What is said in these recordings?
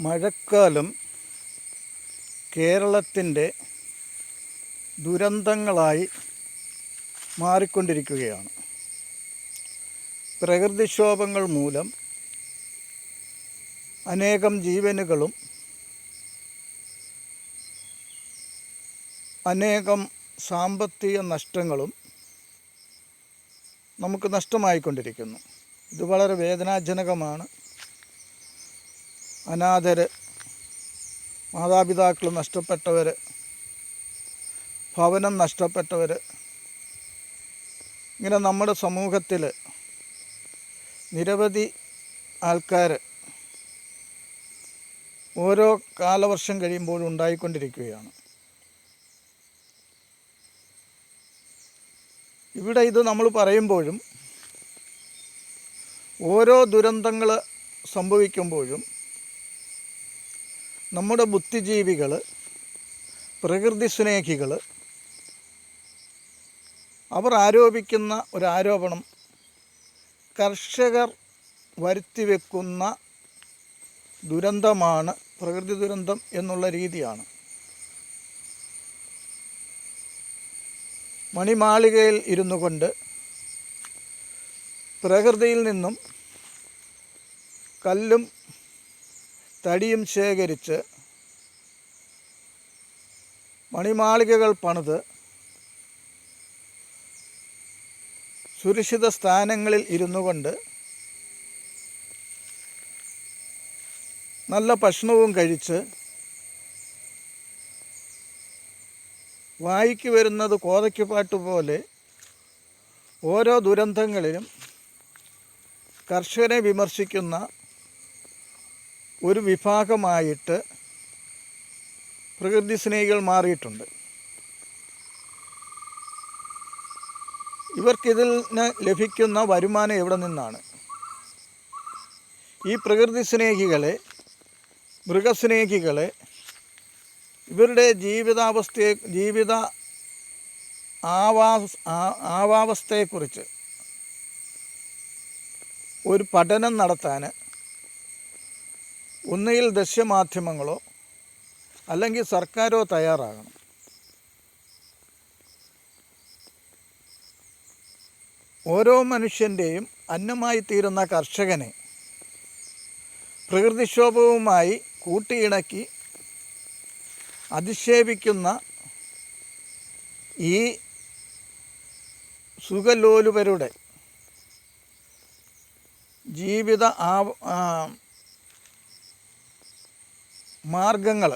മഴക്കാലം കേരളത്തിന്റെ ദുരന്തങ്ങളായി മാറിക്കൊണ്ടിരിക്കുകയാണ്. പ്രകൃതിക്ഷോഭങ്ങൾ മൂലം അനേകം ജീവനുകളും അനേകം സാമ്പത്തിക നഷ്ടങ്ങളും നമുക്ക് നഷ്ടമായിക്കൊണ്ടിരിക്കുന്നു. ഇത് വളരെ വേദനാജനകമാണ്. അനാഥർ മാതാപിതാക്കൾ നഷ്ടപ്പെട്ടവർ ഭവനം നഷ്ടപ്പെട്ടവർ ഇങ്ങനെ നമ്മുടെ സമൂഹത്തിൽ നിരവധി ആൾക്കാർ ഓരോ കാലവർഷം കഴിയുമ്പോഴും ഉണ്ടായിക്കൊണ്ടിരിക്കുകയാണ്. ഇവിടെ ഇത് നമ്മൾ പറയുമ്പോഴും ഓരോ ദുരന്തങ്ങൾ സംഭവിക്കുമ്പോഴും നമ്മുടെ ബുദ്ധിജീവികൾ പ്രകൃതി സ്നേഹികൾ അവർ ആരോപിക്കുന്ന ഒരു ആരോപണം കർഷകർ വരുത്തിവെക്കുന്ന ദുരന്തമാണ് പ്രകൃതി ദുരന്തം എന്നുള്ള രീതിയാണ്. മണിമാളികയിൽ ഇരുന്നു കൊണ്ട് പ്രകൃതിയിൽ നിന്നും കല്ലും തടിയും ശേഖരിച്ച് മണിമാളികകൾ പണിത് സുരക്ഷിത സ്ഥാനങ്ങളിൽ ഇരുന്നു കൊണ്ട് നല്ല ഭക്ഷണവും കഴിച്ച് വായിക്ക് വരുന്നത് കോതയ്ക്ക് പാട്ട് പോലെ ഓരോ ദുരന്തങ്ങളിലും കർഷകനെ വിമർശിക്കുന്ന ഒരു വിഭാഗമായിട്ട് പ്രകൃതി സ്നേഹികൾ മാറിയിട്ടുണ്ട്. ഇവർക്കിതിൽ ലഭിക്കുന്ന വരുമാനം എവിടെ നിന്നാണ്? ഈ പ്രകൃതി സ്നേഹികളെ മൃഗസ്നേഹികളെ ഇവരുടെ ജീവിതാവസ്ഥയെ ജീവിത ആവാസ് ആവാവസ്ഥയെക്കുറിച്ച് ഒരു പഠനം നടത്താൻ ഒന്നുകിൽ ദൃശ്യമാധ്യമങ്ങളോ അല്ലെങ്കിൽ സർക്കാരോ തയ്യാറാകണം. ഓരോ മനുഷ്യന്റെയും അന്നമായി തീരുന്ന കർഷകനെ പ്രകൃതിക്ഷോഭവുമായി കൂട്ടിയിണക്കി അധിക്ഷേപിക്കുന്ന ഈ സുഖലോലുപരുടെ ജീവിത ആ മാർഗങ്ങൾ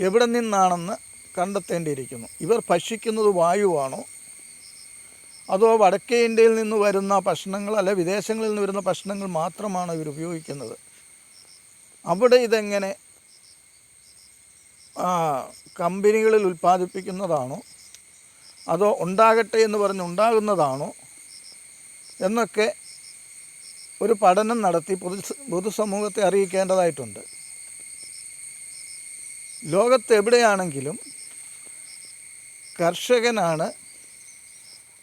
എവിടെ നിന്നാണെന്ന് കണ്ടെത്തേണ്ടിയിരിക്കുന്നു. ഇവർ ഭക്ഷിക്കുന്നത് വായുവാണോ? അതോ വടക്കേ ഇന്ത്യയിൽ നിന്ന് വരുന്ന ഭക്ഷണങ്ങൾ അല്ലെ വിദേശങ്ങളിൽ നിന്ന് വരുന്ന ഭക്ഷണങ്ങൾ മാത്രമാണ് ഇവർ ഉപയോഗിക്കുന്നത്? അവിടെ ഇതെങ്ങനെ കമ്പനികളിൽ ഉൽപ്പാദിപ്പിക്കുന്നതാണോ? അതോ ഉണ്ടാകട്ടെ എന്ന് പറഞ്ഞ് ഉണ്ടാകുന്നതാണോ? എന്നൊക്കെ ഒരു പഠനം നടത്തി പൊതു പൊതുസമൂഹത്തെ അറിയിക്കേണ്ടതായിട്ടുണ്ട്. ലോകത്തെവിടെയാണെങ്കിലും കർഷകനാണ്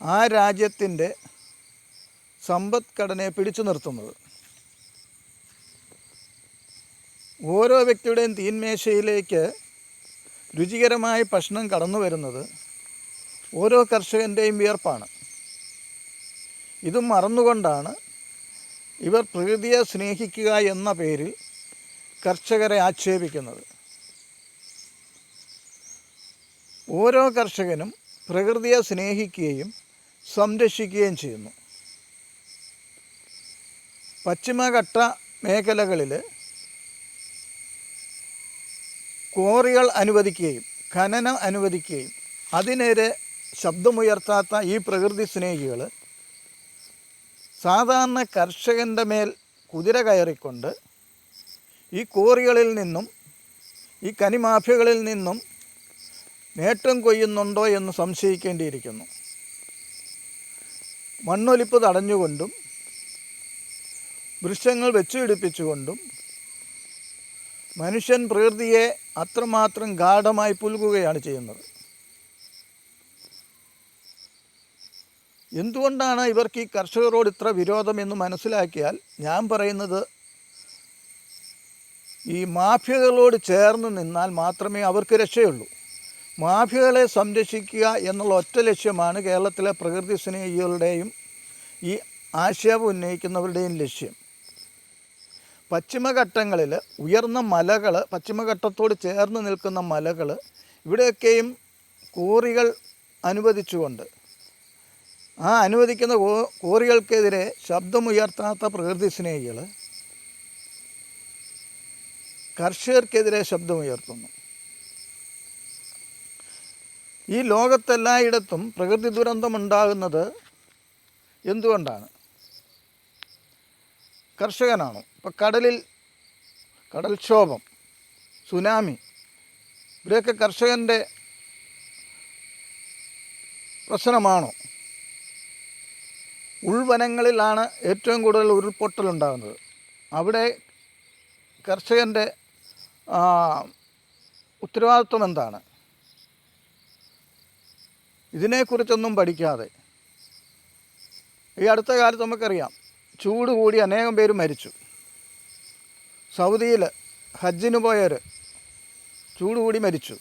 ആ രാജ്യത്തിന്റെ സമ്പദ്ഘടനയെ പിടിച്ചു നിർത്തുന്നത്. ഓരോ വ്യക്തിയുടെയും തീന്മേശയിലേക്ക് രുചികരമായ ഭക്ഷണം കടന്നു വരുന്നത് ഓരോ കർഷകന്റെയും വിയർപ്പാണ്. ഇത് മറന്നുകൊണ്ടാണ് ഇവർ പ്രകൃതിയെ സ്നേഹിക്കുക എന്ന പേരിൽ കർഷകരെ ആക്ഷേപിക്കുന്നത്. ഓരോ കർഷകനും പ്രകൃതിയെ സ്നേഹിക്കുകയും സംരക്ഷിക്കുകയും ചെയ്യുന്നു. പശ്ചിമഘട്ട മേഖലകളിൽ ക്വാറികൾ അനുവദിക്കുകയും ഖനനം അനുവദിക്കുകയും അതിനെതിരെ ശബ്ദമുയർത്താത്ത ഈ പ്രകൃതി സ്നേഹികൾ സാധാരണ കർഷകന്റെ മേൽ കുതിര കയറിക്കൊണ്ട് ഈ കോറികളിൽ നിന്നും ഈ കനിമാഫികളിൽ നിന്നും നേട്ടം കൊയ്യുന്നുണ്ടോ എന്ന് സംശയിക്കേണ്ടിയിരിക്കുന്നു. മണ്ണൊലിപ്പ് തടഞ്ഞുകൊണ്ടും വൃക്ഷങ്ങൾ വെച്ചുപിടിപ്പിച്ചുകൊണ്ടും മനുഷ്യൻ പ്രകൃതിയെ അത്രമാത്രം ഗാഠമായി പുൽകുകയാണ് ചെയ്യുന്നത്. എന്തുകൊണ്ടാണ് ഇവർക്ക് ഈ കർഷകരോട് ഇത്ര വിരോധം എന്ന് മനസ്സിലാക്കിയാൽ ഞാൻ പറയുന്നത് ഈ മാഫിയകളോട് ചേർന്ന് നിന്നാൽ മാത്രമേ അവർക്ക് രക്ഷയുള്ളൂ. മാഫിയകളെ സംരക്ഷിക്കുക എന്നുള്ള ഒറ്റ ലക്ഷ്യമാണ് കേരളത്തിലെ പ്രകൃതി സ്നേഹികളുടെയും ഈ ആശയം ഉന്നയിക്കുന്നവരുടെയും ലക്ഷ്യം. പശ്ചിമഘട്ടങ്ങളിൽ ഉയർന്ന മലകൾ പശ്ചിമഘട്ടത്തോട് ചേർന്ന് നിൽക്കുന്ന മലകൾ ഇവിടെയൊക്കെയും കോറികൾ അനുവദിച്ചുകൊണ്ട് ആ അനുവദിക്കുന്ന കോറികൾക്കെതിരെ ശബ്ദമുയർത്താത്ത പ്രകൃതി സ്നേഹികൾ കർഷകർക്കെതിരെ ശബ്ദമുയർത്തുന്നു. ഈ ലോകത്തെല്ലായിടത്തും പ്രകൃതി ദുരന്തമുണ്ടാകുന്നത് എന്തുകൊണ്ടാണ്? കർഷകനാണോ. ഇപ്പം കടലിൽ കടൽക്ഷോഭം സുനാമി ഇവരെയൊക്കെ കർഷകന്റെ പ്രശ്നമാണോ? ഉൾവനങ്ങളിലാണ് ഏറ്റവും കൂടുതൽ ഉരുൾപൊട്ടലുണ്ടാകുന്നത്. അവിടെ കർഷകന്റെ ഉത്തരവാദിത്വം എന്താണ്? ഇതിനെക്കുറിച്ചൊന്നും പഠിക്കാതെ. ഈ അടുത്ത കാലത്ത് നമുക്കറിയാം ചൂട് കൂടി അനേകം പേര് മരിച്ചു. സൗദിയിൽ ഹജ്ജിന് പോയവർ ചൂട് കൂടി മരിച്ചു.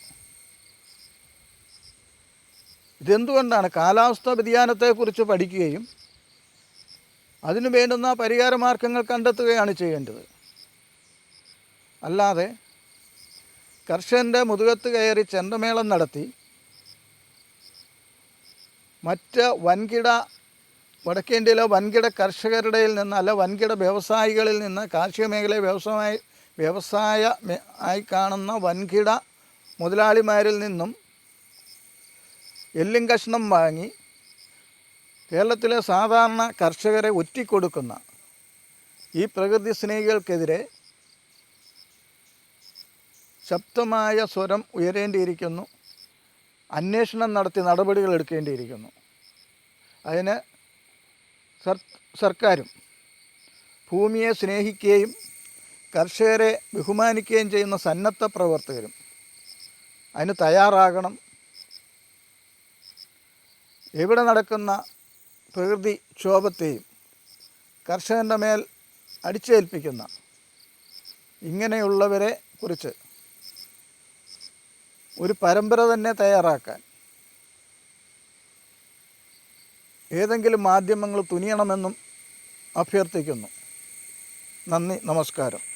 ഇതെന്തുകൊണ്ടാണ് കാലാവസ്ഥാ വ്യതിയാനത്തെക്കുറിച്ച് പഠിക്കുകയും അതിനു വേണ്ടുന്ന പരിഹാര മാർഗങ്ങൾ കണ്ടെത്തുകയാണ് ചെയ്യേണ്ടത്. അല്ലാതെ കർഷകന്റെ മുതുകത്ത് കയറി ചെണ്ടമേളം നടത്തി മറ്റ് വൻകിട വടക്കേന്ത്യയിലെ വൻകിട കർഷകരുടെ നിന്ന് അല്ല വൻകിട വ്യവസായികളിൽ നിന്ന് കാർഷിക മേഖലയെ വ്യവസായ വ്യവസായ ആയി കാണുന്ന വൻകിട മുതലാളിമാരിൽ നിന്നും എല്ലും കഷ്ണം വാങ്ങി കേരളത്തിലെ സാധാരണ കർഷകരെ ഒറ്റിക്കൊടുക്കുന്ന ഈ പ്രകൃതി സ്നേഹികൾക്കെതിരെ ശക്തമായ സ്വരം ഉയരേണ്ടിയിരിക്കുന്നു. അന്വേഷണം നടത്തി നടപടികൾ എടുക്കേണ്ടിയിരിക്കുന്നു. അതിന് സർ സർക്കാരും ഭൂമിയെ സ്നേഹിക്കുകയും കർഷകരെ ബഹുമാനിക്കുകയും ചെയ്യുന്ന സന്നദ്ധ പ്രവർത്തകരും അതിന് തയ്യാറാകണം. എവിടെ നടക്കുന്ന പ്രകൃതി ക്ഷോഭത്തെയും കർഷകന്റെ മേൽ അടിച്ചേൽപ്പിക്കുന്ന ഇങ്ങനെയുള്ളവരെ കുറിച്ച് ഒരു പരമ്പര തന്നെ തയ്യാറാക്കാൻ ഏതെങ്കിലും മാധ്യമങ്ങൾ തുനിയണമെന്നും അഭ്യർത്ഥിക്കുന്നു. നന്ദി നമസ്കാരം.